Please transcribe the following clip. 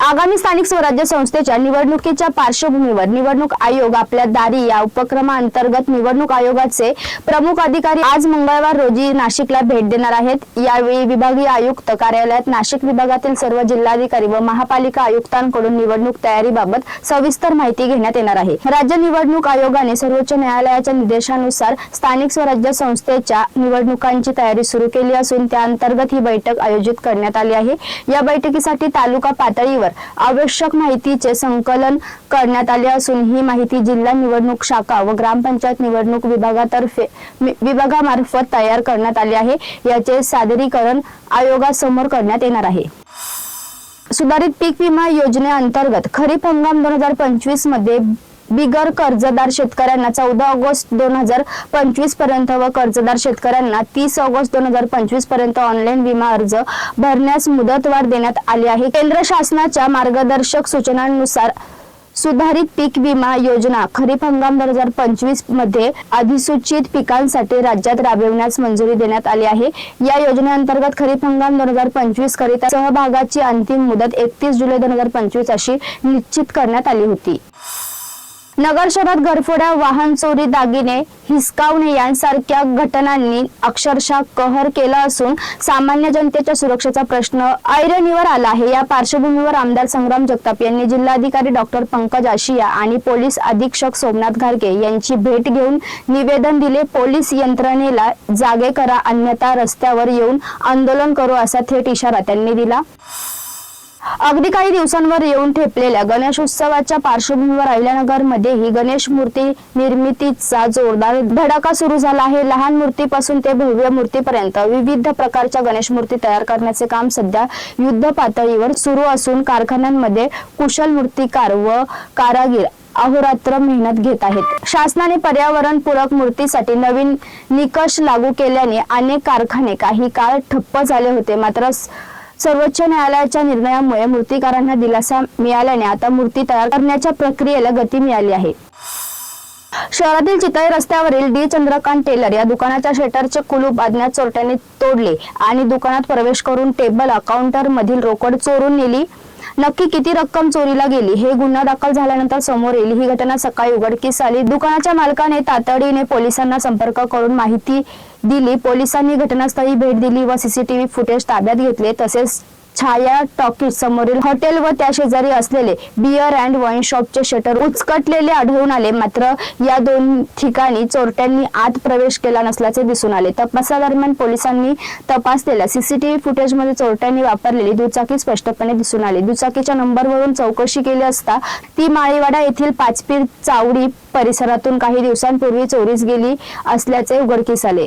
आगामी स्थानिक स्वराज्य संस्थेच्या निवडणुकीच्या पार्श्वभूमीवर निवडणूक आयोग आपल्या दारी या उपक्रमाअंतर्गत निवडणूक आयोगाचे प्रमुख अधिकारी आज मंगळवार रोजी नाशिकला भेट देणार आहेत. यावेळी विभागीय आयुक्त कार्यालयात नाशिक विभागातील सर्व जिल्हाधिकारी व महापालिका आयुक्तांकडून निवडणूक तयारीबाबत सविस्तर माहिती घेण्यात येणार आहे. राज्य निवडणूक आयोगाने सर्वोच्च न्यायालयाच्या निर्देशानुसार स्थानिक स्वराज्य संस्थेच्या निवडणुकांची तयारी सुरू केली असून त्या अंतर्गत ही बैठक आयोजित करण्यात आली आहे. या बैठकीसाठी तालुका पातळीवर आवश्यक माहितीचे संकलन करण्यात आले असून ही माहिती जिल्हा निवडणूक शाखा व ग्रामपंचायत निवडणूक विभागातर्फे विभागामार्फत तयार करण्यात आले आहे. याचे सादरीकरण आयोगासमोर करण्यात येणार आहे. सुधारित पीक विमा योजनेअंतर्गत खरीप हंगाम दोन हजार पंचवीसमध्ये बिगर कर्जदार शेतकऱ्यांना चौदा ऑगस्ट दोन हजार पंचवीसपर्यंत व कर्जदार शेतकऱ्यांना तीस ऑगस्ट दोन हजार पंचवीसपर्यंत ऑनलाईन विमा अर्ज भरण्यास मुदतवाढ देण्यात आली आहे. केंद्र शासनाच्या मार्गदर्शक सूचनांनुसार सुधारित पीक विमा योजना खरीप हंगाम दोन हजार पंचवीसमध्ये अधिसूचित पिकांसाठी राज्यात राबविण्यास मंजुरी देण्यात आली आहे. या योजनेअंतर्गत खरीप हंगाम दोन हजार पंचवीस करिता सहभागाची अंतिम मुदत एकतीस जुलै दोन हजार पंचवीस अशी निश्चित करण्यात आली होती. नगर शहरात घरफोड्या वाहन चोरी दागिने हिसकावणे यांसारख्या घटनांनी अक्षरशः कहर केला असून सामान्य जनतेच्या सुरक्षेचा प्रश्न ऐरणीवर आला आहे. या पार्श्वभूमीवर आमदार संग्राम जगताप यांनी जिल्हाधिकारी डॉक्टर पंकज आशिया आणि पोलीस अधीक्षक सोमनाथ घारगे यांची भेट घेऊन निवेदन दिले. पोलीस यंत्रणेला जागे करा अन्यथा रस्त्यावर येऊन आंदोलन करू असा थेट इशारा त्यांनी दिला. अगदी काही दिवसांवर येऊन ठेपलेल्या गणेशोत्सवाच्या पार्श्वभूमीवर अहिल्यानगरमध्येही ही गणेश मूर्ती निर्मितीचा जोरदार धडाका सुरू झाला आहे. लहान मूर्तीपासून ते भव्य मूर्तीपर्यंत विविध प्रकारच्या गणेश मूर्ती तयार करण्याचे काम सध्या युद्ध पातळीवर सुरू असून कारखान्यांमध्ये कुशल मूर्तिकार व कारागीर अहोरात्र मेहनत घेत आहेत. शासनाने पर्यावरण पूरक मूर्तीसाठी नवीन निकष लागू केल्याने अनेक कारखाने काही काळ ठप्प झाले होते. मात्र सर्वोच्च न्यायालयाच्या निर्णयामुळे मूर्तिकारांना दिलासा मिळाल्याने आता मूर्ती तयार करण्याच्या प्रक्रियेला गती मिळाली आहे. शहरातील चितळे रस्त्यावरील डी. चंद्रकांत टेलर या दुकानाच्या शटरचे कुलूप अज्ञात चोरट्यांनी तोडले आणि दुकानात प्रवेश करून टेबल अकाउंटर मधील रोकड चोरून नेली. नक्की किती रक्कम चोरीला गेली हे गुन्हा दाखल झाल्यानंतर समोर येईल. ही घटना सकाळी उघडकीस आली. दुकानाच्या मालकाने तातडीने पोलिसांना संपर्क करून माहिती दिली. पोलिसांनी घटनास्थळी भेट दिली व सीसीटीव्ही फुटेज ताब्यात घेतले. तसेच छाया टॉकीज समोरील हॉटेल व त्या शेजारी असलेले बियर अँड वाईन शॉपचे शटर उचकटलेले आढळून आले. मात्र या दोन ठिकाणी चोरट्यांनी आत प्रवेश केला नसल्याचे दिसून आले. तपासादरम्यान पोलिसांनी तपासलेल्या सीसीटीव्ही फुटेजमध्ये चोरट्यांनी वापरलेली दुचाकी स्पष्टपणे दिसून आली. दुचाकीच्या नंबरवरून चौकशी केली असता ती माळीवाडा येथील पाचपीर चावडी परिसरातून काही दिवसांपूर्वी चोरीस गेली असल्याचे उघडकीस आले.